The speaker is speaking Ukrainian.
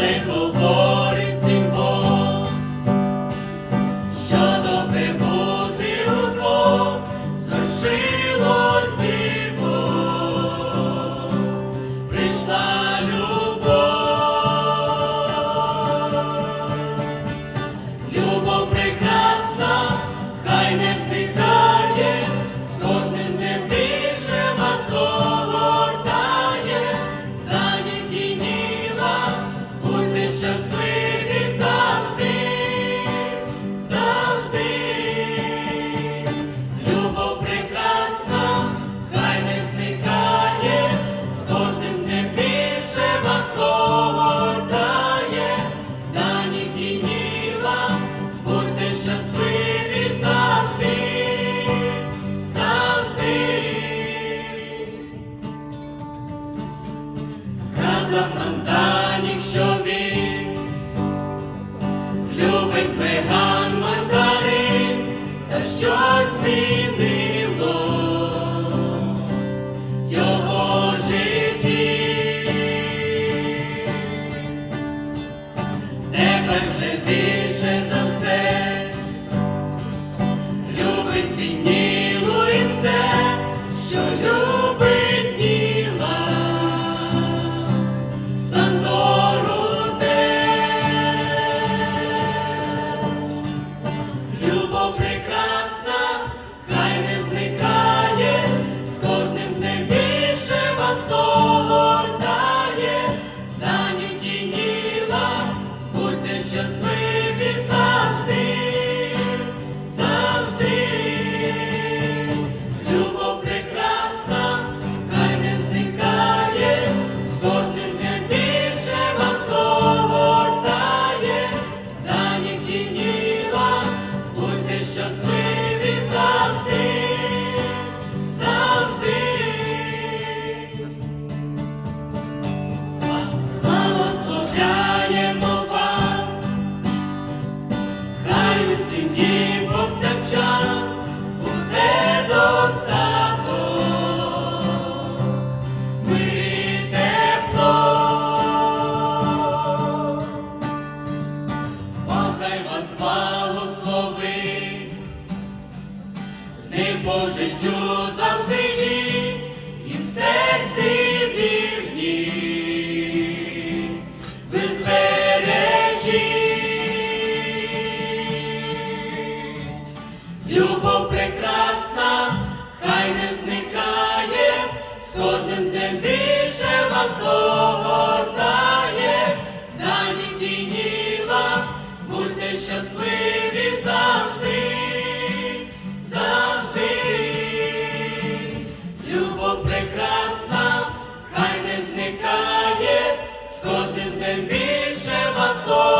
не говорить всім Бог, що добре бути удвох, звершилось диво, прийшла любов, любов прекрасна, хай не зникає. там данік, що він любить меган мандарин, та що. corazón. по життю завжди йдіть, і в серці вірність ви збережіть. Любов прекрасна, хай не зникає, з кожним днем більше вас огортає, дані кініла, будьте щасливі. Pastor.